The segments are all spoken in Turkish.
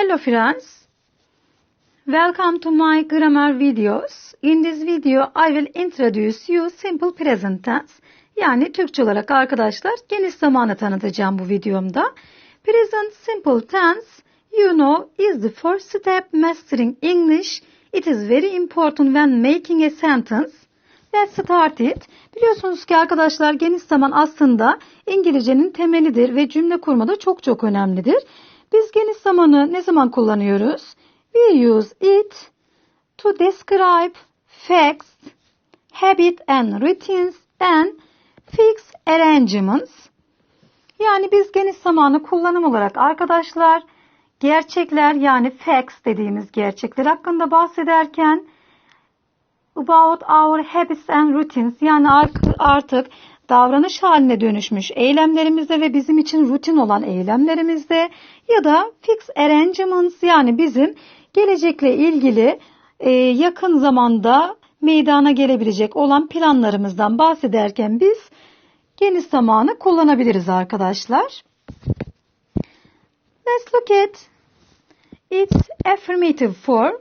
Hello friends. Welcome to my grammar videos. In this video I will introduce you simple present tense. Yani Türkçe olarak arkadaşlar geniş zamanı tanıtacağım bu videomda. Present simple tense you know is the first step mastering English. It is very important when making a sentence. Let's start it. Biliyorsunuz ki arkadaşlar geniş zaman aslında İngilizcenin temelidir ve cümle kurmada çok çok önemlidir. Biz geniş zamanı ne zaman kullanıyoruz? We use it to describe facts, habit and routines and fix arrangements. Yani biz geniş zamanı kullanım olarak arkadaşlar gerçekler yani facts dediğimiz gerçekler hakkında bahsederken about our habits and routines yani artık davranış haline dönüşmüş eylemlerimizde ve bizim için rutin olan eylemlerimizde ya da fix arrangements yani bizim gelecekle ilgili e, yakın zamanda meydana gelebilecek olan planlarımızdan bahsederken biz geniş zamanı kullanabiliriz arkadaşlar. Let's look at its affirmative form.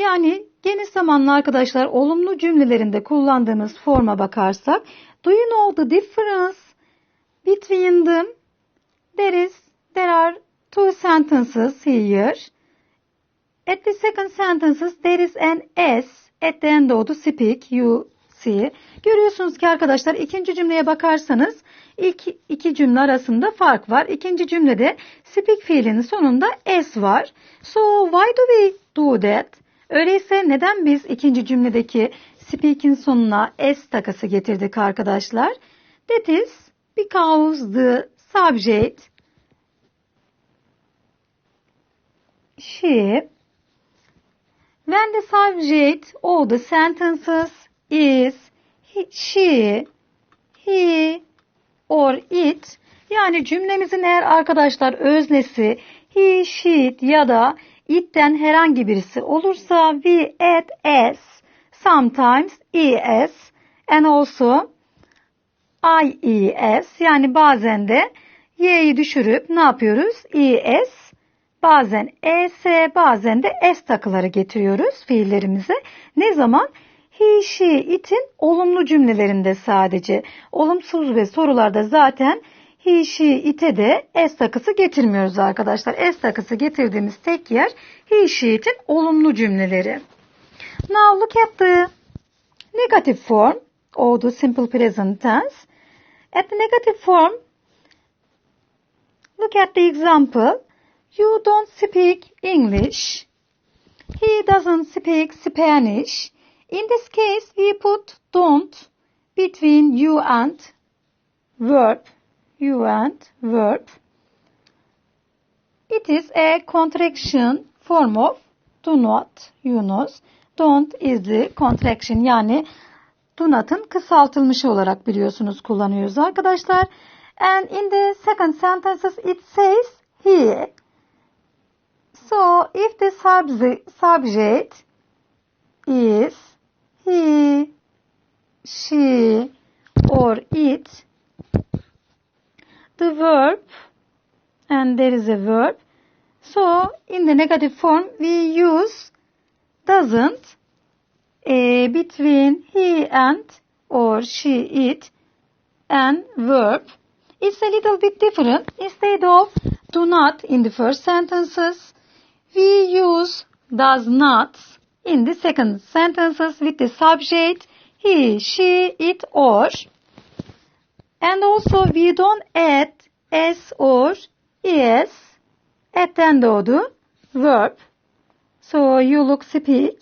Yani geniş zamanlı arkadaşlar olumlu cümlelerinde kullandığımız forma bakarsak Do you know the difference between them? There is there are two sentences here. At the second sentences there is an s at the end of the speak you see. Görüyorsunuz ki arkadaşlar ikinci cümleye bakarsanız ilk iki cümle arasında fark var. İkinci cümlede speak fiilinin sonunda s var. So why do we do that? Öyleyse neden biz ikinci cümledeki speak'in sonuna s takası getirdik arkadaşlar? That is because the subject she when the subject of the sentences is he, she, he or it yani cümlemizin eğer arkadaşlar öznesi he, she ya da it'ten herhangi birisi olursa we add s sometimes es and also ies yani bazen de y'yi düşürüp ne yapıyoruz? es bazen es bazen de s takıları getiriyoruz fiillerimize. Ne zaman? He, she, it'in olumlu cümlelerinde sadece. Olumsuz ve sorularda zaten he, she, it'e de s takısı getirmiyoruz arkadaşlar. S takısı getirdiğimiz tek yer he, she, it'in olumlu cümleleri. Now look at the negative form or the simple present tense. At the negative form, look at the example. You don't speak English. He doesn't speak Spanish. In this case, we put don't between you and verb. You and verb. It is a contraction form of do not, you know. Don't is the contraction yani do not'ın kısaltılmışı olarak biliyorsunuz kullanıyoruz arkadaşlar. And in the second sentences it says he. So if the subject is he, she or it, the verb and there is a verb. So in the negative form we use doesn't uh, between he and or she it and verb. It's a little bit different. Instead of do not in the first sentences, we use does not in the second sentences with the subject he, she, it, or. And also we don't add s or es of the verb. So you look speak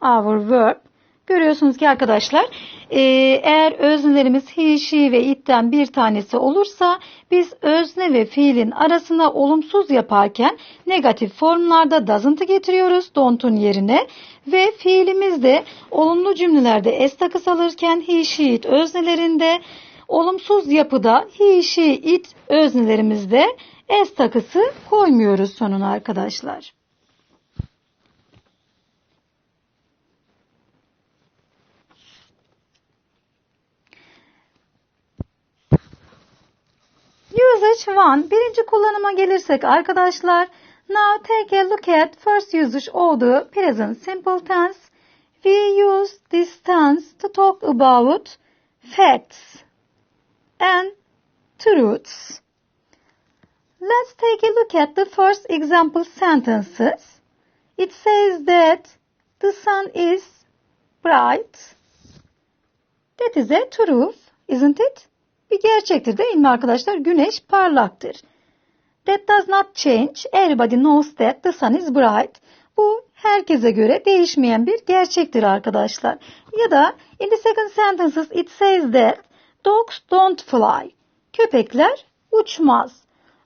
our verb. Görüyorsunuz ki arkadaşlar eğer öznelerimiz he, she ve it'ten bir tanesi olursa biz özne ve fiilin arasına olumsuz yaparken negatif formlarda doesn't'ı getiriyoruz don't'un yerine ve fiilimiz de olumlu cümlelerde s takıs alırken he, she, it öznelerinde olumsuz yapıda he, she, it öznelerimizde s takısı koymuyoruz sonuna arkadaşlar. Usage 1. Birinci kullanıma gelirsek arkadaşlar Now take a look at first usage of the present simple tense. We use this tense to talk about facts and truths. Let's take a look at the first example sentences. It says that the sun is bright. That is a truth, isn't it? Bir gerçektir değil mi arkadaşlar? Güneş parlaktır. That does not change. Everybody knows that the sun is bright. Bu herkese göre değişmeyen bir gerçektir arkadaşlar. Ya da in the second sentences it says that dogs don't fly. Köpekler uçmaz.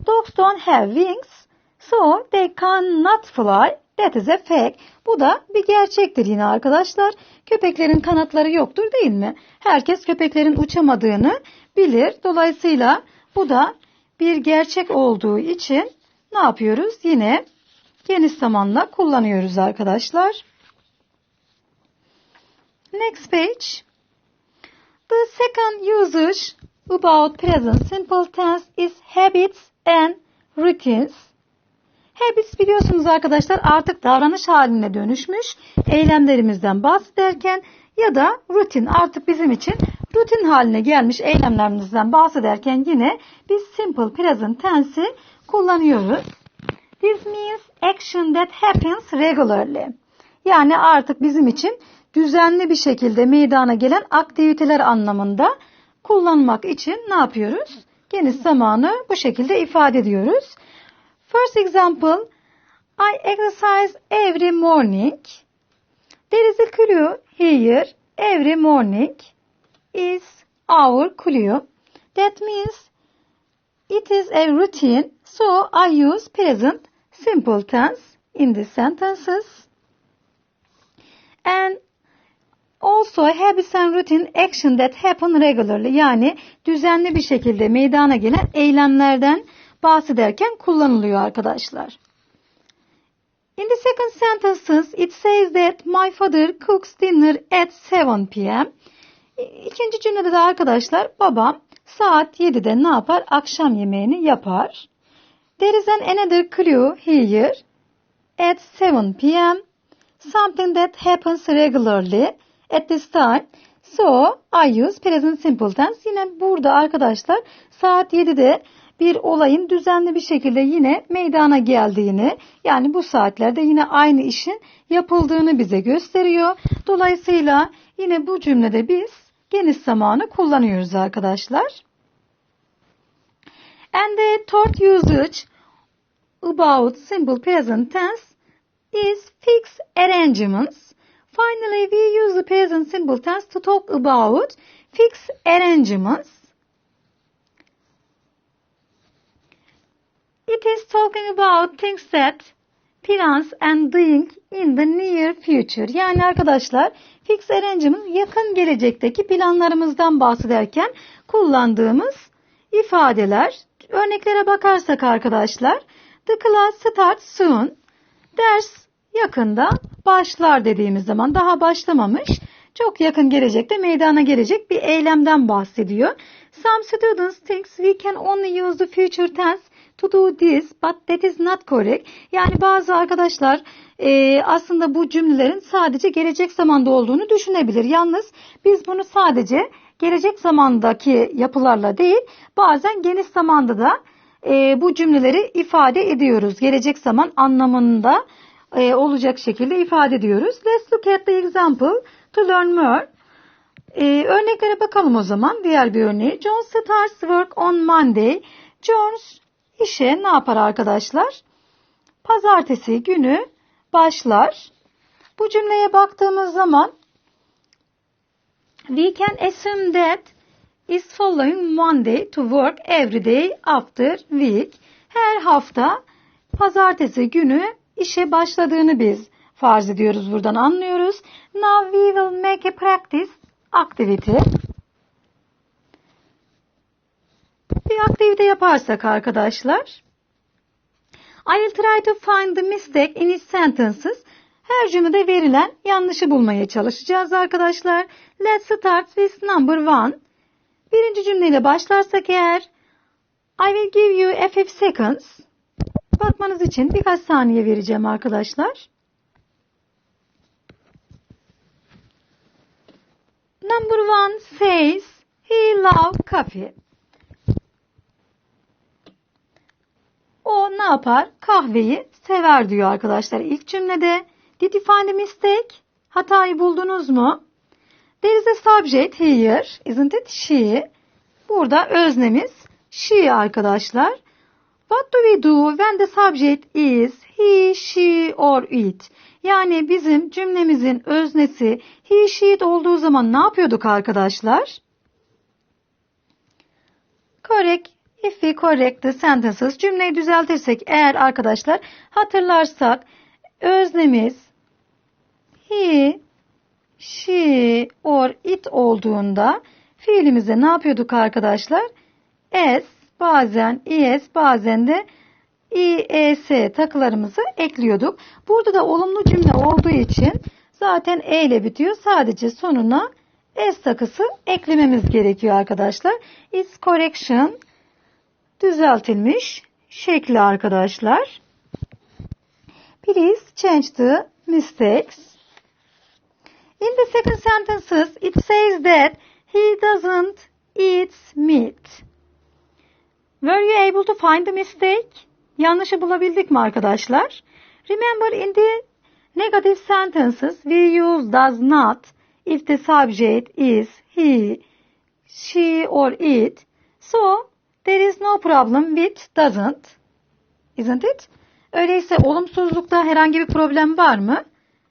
Dogs don't have wings. So they cannot fly. That is a fact. Bu da bir gerçektir yine arkadaşlar. Köpeklerin kanatları yoktur değil mi? Herkes köpeklerin uçamadığını bilir. Dolayısıyla bu da bir gerçek olduğu için ne yapıyoruz? Yine geniş zamanla kullanıyoruz arkadaşlar. Next page. The second usage about present simple tense is habits and routines. Habits biliyorsunuz arkadaşlar artık davranış haline dönüşmüş. Eylemlerimizden bahsederken ya da rutin artık bizim için rutin haline gelmiş eylemlerimizden bahsederken yine biz simple present tense'i kullanıyoruz. This means action that happens regularly. Yani artık bizim için düzenli bir şekilde meydana gelen aktiviteler anlamında kullanmak için ne yapıyoruz? Geniş zamanı bu şekilde ifade ediyoruz. First example, I exercise every morning. There is a clue here. Every morning is our clue. That means it is a routine. So I use present simple tense in the sentences. And also habits and routine action that happen regularly. Yani düzenli bir şekilde meydana gelen eylemlerden bahsederken kullanılıyor arkadaşlar. In the second sentences it says that my father cooks dinner at 7 p.m. İkinci cümlede de arkadaşlar babam saat 7'de ne yapar? Akşam yemeğini yapar. There is an another clue here. At 7 p.m. Something that happens regularly at this time. So I use present simple tense. Yine burada arkadaşlar saat 7'de bir olayın düzenli bir şekilde yine meydana geldiğini yani bu saatlerde yine aynı işin yapıldığını bize gösteriyor. Dolayısıyla yine bu cümlede biz geniş zamanı kullanıyoruz arkadaşlar. And the third usage about simple present tense is fixed arrangements. Finally, we use the present simple tense to talk about fixed arrangements. It is talking about things that plans and doing in the near future. Yani arkadaşlar fix arrangement yakın gelecekteki planlarımızdan bahsederken kullandığımız ifadeler. Örneklere bakarsak arkadaşlar the class starts soon. Ders yakında başlar dediğimiz zaman daha başlamamış. Çok yakın gelecekte meydana gelecek bir eylemden bahsediyor. Some students think we can only use the future tense to do this but that is not correct. Yani bazı arkadaşlar e, aslında bu cümlelerin sadece gelecek zamanda olduğunu düşünebilir. Yalnız biz bunu sadece gelecek zamandaki yapılarla değil bazen geniş zamanda da e, bu cümleleri ifade ediyoruz. Gelecek zaman anlamında e, olacak şekilde ifade ediyoruz. Let's look at the example to learn more. E, örneklere bakalım o zaman. Diğer bir örneği. John starts work on Monday. Jones işe ne yapar arkadaşlar? Pazartesi günü başlar. Bu cümleye baktığımız zaman we can assume that is following Monday to work every day after week. Her hafta pazartesi günü işe başladığını biz farz ediyoruz buradan anlıyoruz. Now we will make a practice activity. Bir aktivite yaparsak arkadaşlar. I will try to find the mistake in its sentences. Her cümlede verilen yanlışı bulmaya çalışacağız arkadaşlar. Let's start with number one. Birinci cümleyle başlarsak eğer I will give you a few seconds. Bakmanız için birkaç saniye vereceğim arkadaşlar. Number one says he love coffee. O ne yapar? Kahveyi sever diyor arkadaşlar ilk cümlede. Did you find a mistake? Hatayı buldunuz mu? There is a subject here, isn't it? She. Burada öznemiz she arkadaşlar. What do we do when the subject is he, she or it? Yani bizim cümlemizin öznesi he, she, it olduğu zaman ne yapıyorduk arkadaşlar? Correct. If we correct the sentences, cümleyi düzeltirsek eğer arkadaşlar hatırlarsak öznemiz he, she or it olduğunda fiilimize ne yapıyorduk arkadaşlar? S bazen es bazen de ies takılarımızı ekliyorduk. Burada da olumlu cümle olduğu için zaten e ile bitiyor. Sadece sonuna s takısı eklememiz gerekiyor arkadaşlar. It's correction düzeltilmiş şekli arkadaşlar. Please change the mistakes. In the second sentences, it says that he doesn't eat meat. Were you able to find the mistake? Yanlışı bulabildik mi arkadaşlar? Remember in the negative sentences we use does not if the subject is he, she or it. So there is no problem with doesn't. Isn't it? Öyleyse olumsuzlukta herhangi bir problem var mı?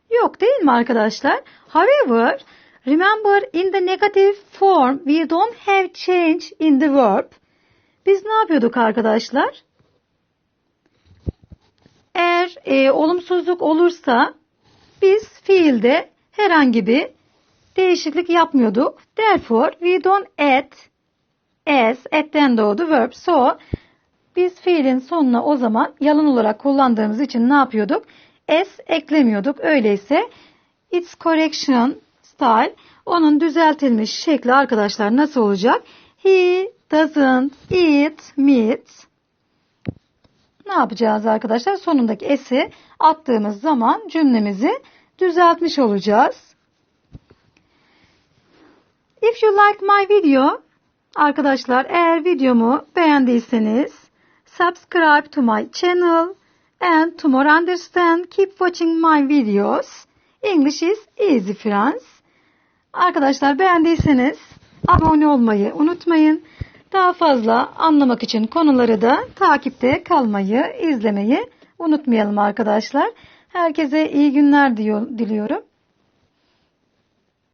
Yok değil mi arkadaşlar? However, remember in the negative form we don't have change in the verb. Biz ne yapıyorduk arkadaşlar? Eğer e, olumsuzluk olursa biz fiilde herhangi bir değişiklik yapmıyorduk. Therefore we don't add as, at'ten doğdu verb. So biz fiilin sonuna o zaman yalan olarak kullandığımız için ne yapıyorduk? S eklemiyorduk. Öyleyse its correction style onun düzeltilmiş şekli arkadaşlar nasıl olacak? He doesn't eat meat. Ne yapacağız arkadaşlar? Sonundaki s'i attığımız zaman cümlemizi düzeltmiş olacağız. If you like my video, arkadaşlar eğer videomu beğendiyseniz subscribe to my channel and to more understand keep watching my videos. English is easy friends. Arkadaşlar beğendiyseniz abone olmayı unutmayın. Daha fazla anlamak için konuları da takipte kalmayı, izlemeyi unutmayalım arkadaşlar. Herkese iyi günler diliyorum.